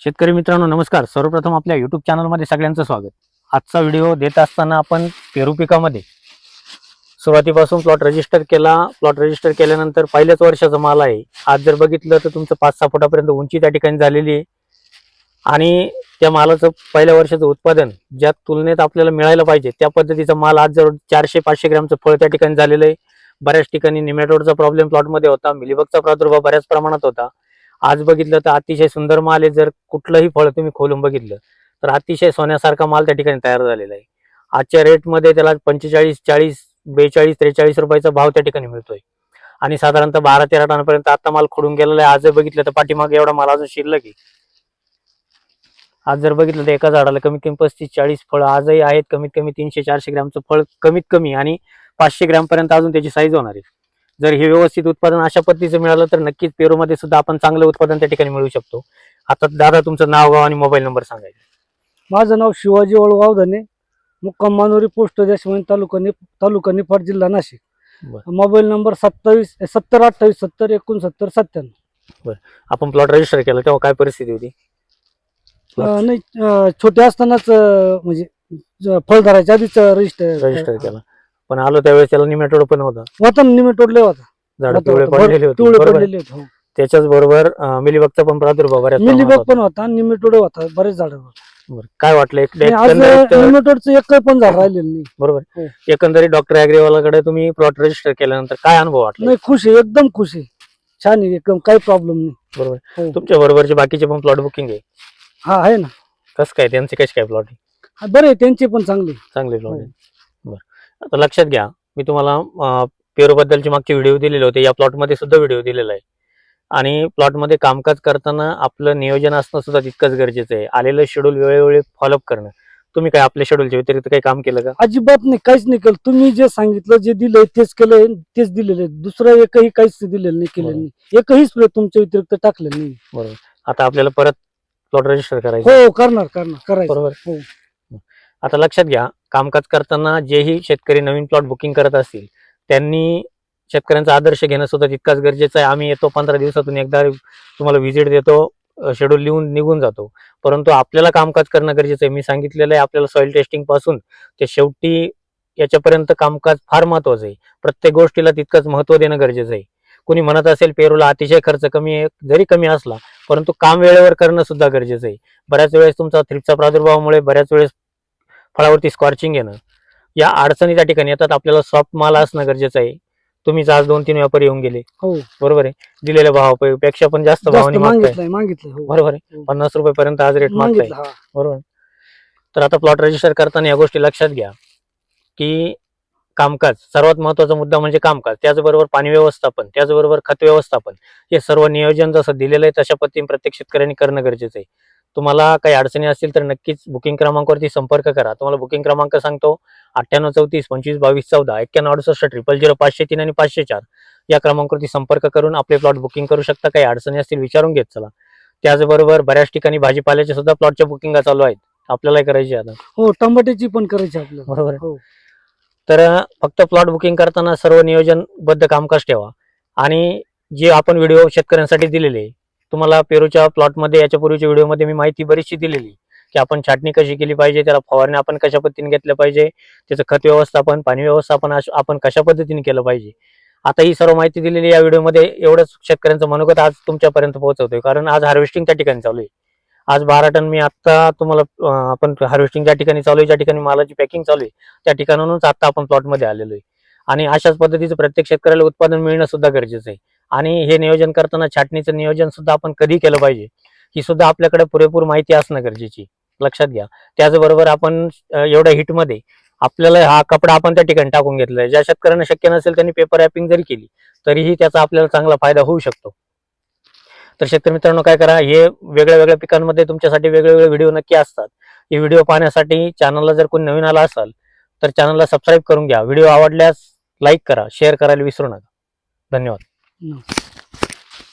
शेतकरी मित्रांनो नमस्कार. सर्वप्रथम आपल्या युट्यूब चॅनलमध्ये सगळ्यांचं स्वागत. आजचा व्हिडिओ देत असताना आपण पेरू पिकामध्ये सुरुवातीपासून प्लॉट रजिस्टर केला. प्लॉट रजिस्टर केल्यानंतर पहिल्याच वर्षाचा माल आहे. आज जर बघितलं तर तुमचं पाच सहा फुटापर्यंत उंची त्या ठिकाणी झालेली आहे. आणि त्या मालाचं पहिल्या वर्षाचं उत्पादन ज्या तुलनेत आपल्याला मिळायला पाहिजे त्या पद्धतीचा माल आज जर चारशे पाचशे ग्रॅमचं फळ त्या ठिकाणी झालेलं आहे. बऱ्याच ठिकाणी निमेटोडचा प्रॉब्लेम प्लॉटमध्ये होता. मिलीबगचा प्रादुर्भाव बऱ्याच प्रमाणात होता. आज बघितलं तर अतिशय सुंदर माल आहे. जर कुठलंही फळ तुम्ही खोलून बघितलं तर अतिशय सोन्यासारखा माल त्या ठिकाणी तयार झालेला आहे. आजच्या रेटमध्ये त्याला पंचेचाळीस चाळीस बेचाळीस त्रेचाळीस रुपयाचा भाव त्या ठिकाणी मिळतोय. आणि साधारणतः बारा तेरा टनापर्यंत आता माल खोडून गेलेला आहे. आज जर बघितलं तर पाठीमागे एवढा माल अजून शिल्लक आहे. आज जर बघितलं तर एका झाडाला कमीत कमी पस्तीस चाळीस फळ आजही आहेत. कमीत कमी तीनशे चारशे ग्रॅमचं फळ कमीत कमी आणि पाचशे ग्रॅमपर्यंत अजून त्याची साईज होणार आहे. जर हे व्यवस्थित उत्पादन अशा पद्धतीचं मिळालं तर नक्कीच पेरूमध्ये सुद्धा आपण चांगलं उत्पादन त्या ठिकाणी मिळू शकतो. आता दादा तुमचं नाव गाव आणि मोबाईल नंबर सांगायचं माझं नाव शिवाजी वळगाव धने मुक्काम मानोरी पोस्ट देशमुख तालुका नि तालुका निफाड जिल्हा नाशिक. बरं. मोबाईल नंबर सत्तावीस सत्तर अठ्ठावीस सत्तर एकोणसत्तर सत्त्याण्णव. आपण प्लॉट रजिस्टर केला तेव्हा काय परिस्थिती होती? अं, नाही अं, छोटे असतानाच अं, म्हणजे ज- फळ धरायच्या आधीच रजिस्टर रजिस्टर केला. पण आलो त्यावेळेस त्याला निमेटोड पण होता होता निमे तोडले होता झाड पिवळे. पडलेले होते पिवळे बरोबर पडलेले होते हो. त्याच्याच बरोबर मिलीबगचा पण प्रादुर्भाव बऱ्याच मिलीबग. पण होता निमेटोड होता बरेच झाड बरं. काय वाटलं एक- आज एकंदरीत निमेटोडचं एक पण झाड राहिलेलं नाही बरोबर हो. एकंदरीत डॉक्टर अॅग्रेवालाकडे तुम्ही प्लॉट रजिस्टर केल्यानंतर काय अनुभव वाटला नाही खुश आहे एकदम खुश आहे छान आहे एकदम काही प्रॉब्लेम नाही बरोबर हो. तुमच्या बरोबरचे बाकीचे पण प्लॉट बुकिंग आहे हा आहे ना कसं काय त्यांचे कसे काय प्लॉट हा, बरे आहे, त्यांचे पण चांगले चांगले प्लॉट हो. आहे आता लक्षात घ्या मी तुम्हाला पेरू बद्दलची मागचे व्हिडिओ दिलेले होते या प्लॉटमध्ये सुद्धा व्हिडिओ दिलेला आहे. आणि प्लॉटमध्ये कामकाज करताना आपलं नियोजन असणं सुद्धा तितकंच गरजेचं आहे. आलेलं शेड्यूल वेळोवेळी फॉलोअप करणं. तुम्ही काय आपल्या शेड्यूलच्या व्यतिरिक्त काही काम केलं का? अजिबात नाही काहीच नाही केलं. तुम्ही जे सांगितलं जे दिलंय तेच केलंय तेच दिलेलं आहे. दुसरं एकही काहीच दिलेलं नाही केलेलं बरोबर. नाही एकही स्प्रे तुमच्या व्यतिरिक्त टाकलेलं नाही. बरोबर. आता आपल्याला परत प्लॉट रजिस्टर करायचं हो करणार करणार करायचं. बरोबर. हो. आता लक्षात घ्या कामकाज करताना जेही शेतकरी नवीन प्लॉट बुकिंग करत असतील त्यांनी शेतकऱ्यांचा आदर्श घेणं सुद्धा तितकाच गरजेचं आहे. आम्ही येतो पंधरा दिवसातून एकदा तुम्हाला व्हिजिट देतो शेड्यूल लिहून निघून जातो. परंतु आपल्याला कामकाज करणं गरजेचं आहे. मी सांगितलेलं आहे आपल्याला सॉइल टेस्टिंगपासून ते शेवटी याच्यापर्यंत कामकाज फार महत्वाचं आहे. प्रत्येक गोष्टीला तितकंच महत्त्व देणं गरजेचं आहे. कुणी म्हणत असेल पेरूला अतिशय खर्च कमी आहे जरी कमी असला परंतु काम वेळेवर करणं सुद्धा गरजेचं आहे. बऱ्याच वेळेस तुमचा थ्रिपचा प्रादुर्भावामुळे बऱ्याच वेळेस फळावरती स्कॉर्चिंग येणं. या अडचणी त्या ठिकाणी येतात. आपल्याला सॉफ्ट माल असणं गरजेचं आहे. तुम्हीच आज दोन तीन व्यापारी येऊन गेले. हो. बरोबर आहे. दिलेल्या भावापेक्षा पण जास्त भावाने मागताय. हो. बरोबर आहे. हो. पन्नास रुपये पर्यंत आज रेट मागताय. बरोबर तर आता प्लॉट रजिस्टर करताना या गोष्टी लक्षात घ्या की कामकाज सर्वात महत्त्वाचा मुद्दा म्हणजे कामकाज. त्याचबरोबर पाणी व्यवस्थापन त्याचबरोबर खत व्यवस्थापन. हे सर्व नियोजन जसं दिलेलं आहे तशा पद्धतीने प्रत्येक शेतकऱ्यांनी करणं गरजेचं आहे. तुम्हाला काही अडचणी असतील तर नक्कीच बुकिंग क्रमांकावरती संपर्क करा. तुम्हाला बुकिंग क्रमांक सांगतो अठ्ठ्याण्णव चौतीस पंचवीस बावीस चौदा एक्क्याण्णव अडुसष्ट ट्रिपल झिरो पाचशे तीन आणि पाचशे चार या क्रमांकावरती संपर्क करून आपले प्लॉट बुकिंग करू शकता. काही अडचणी असतील विचारून घेत चला. त्याचबरोबर बऱ्याच ठिकाणी भाजीपाल्याच्या सुद्धा प्लॉटच्या बुकिंग चालू आहेत. आपल्याला करायची आता. हो टमाट्याची पण करायची आपल्याला. बरोबर. हो. तर फक्त प्लॉट बुकिंग करताना सर्व नियोजनबद्ध कामकाज ठेवा. आणि जे आपण व्हिडिओ शेतकऱ्यांसाठी दिलेले तुम्हाला पेरूच्या प्लॉटमध्ये याच्या पूर्वीच्या व्हिडिओमध्ये मी माहिती बरीचशी दिलेली की आपण छाटणी कशी केली पाहिजे त्याला फवारणी आपण कशा पद्धतीने घेतलं पाहिजे त्याचं खत व्यवस्थापन पाणी व्यवस्थापन आपण कशा पद्धतीने केलं पाहिजे. आता ही सर्व माहिती दिलेली या व्हिडिओमध्ये एवढंच शेतकऱ्यांचं मनोगत आज तुमच्यापर्यंत पोहोचवतोय. कारण आज हार्वेस्टिंग त्या ठिकाणी चालू आहे. आज बारा टन मी आता तुम्हाला आपण हार्वेस्टिंग ज्या ठिकाणी चालू आहे ज्या ठिकाणी मालाची पॅकिंग चालू आहे त्या ठिकाणाहूनच आता आपण प्लॉटमध्ये आलेलो आहे. आणि अशाच पद्धतीचं प्रत्येक शेतकऱ्याला उत्पादन मिळणं सुद्धा गरजेचं आहे. आणि हे नियोजन करताना छाटणीचं नियोजन सुद्धा आपण कधी केलं पाहिजे ही सुद्धा आपल्याकडे पुरेपूर माहिती असणं गरजेची. लक्षात घ्या. त्याचबरोबर आपण एवढ्या हिटमध्ये आपल्याला हा कपडा आपण त्या ठिकाणी टाकून घेतलाय. ज्या शेतकऱ्यांना शक्य नसेल त्यांनी पेपर रॅपिंग जरी केली तरीही त्याचा आपल्याला चांगला फायदा होऊ शकतो. तर शेतकरी मित्रांनो काय करा हे वेगळ्या वेगळ्या पिकांमध्ये तुमच्यासाठी वेगवेगळे व्हिडिओ नक्की असतात. हे व्हिडिओ पाहण्यासाठी चॅनलला जर कोणी नवीन आला असाल तर चॅनलला सबस्क्राईब करून घ्या. व्हिडिओ आवडल्यास लाईक करा शेअर करायला विसरू नका. धन्यवाद. 嗯。